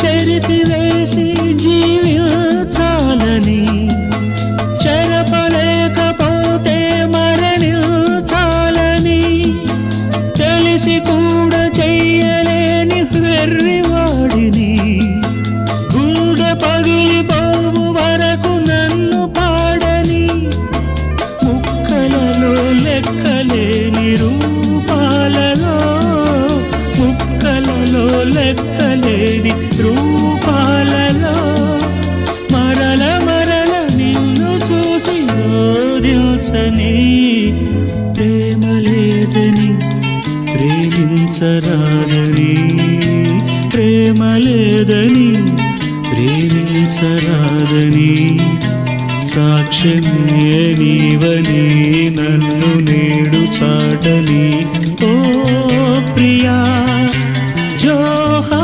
చెరిపివేసి జీవించాలని చెరపలేకపోతే మరణించాలని తెలిసి కూడా చెయ్యలేని వెర్రివాడిని గుండె పగిలిపోవు వరకు నన్ను పాడని ముక్కలలో లెక్కలేని రూ ప్రేమించని ప్రేమ లేదని ప్రేమించరాదని ప్రేమ లేదని ప్రేమించరాదని సాక్ష్యం నీవని నన్ను నేడు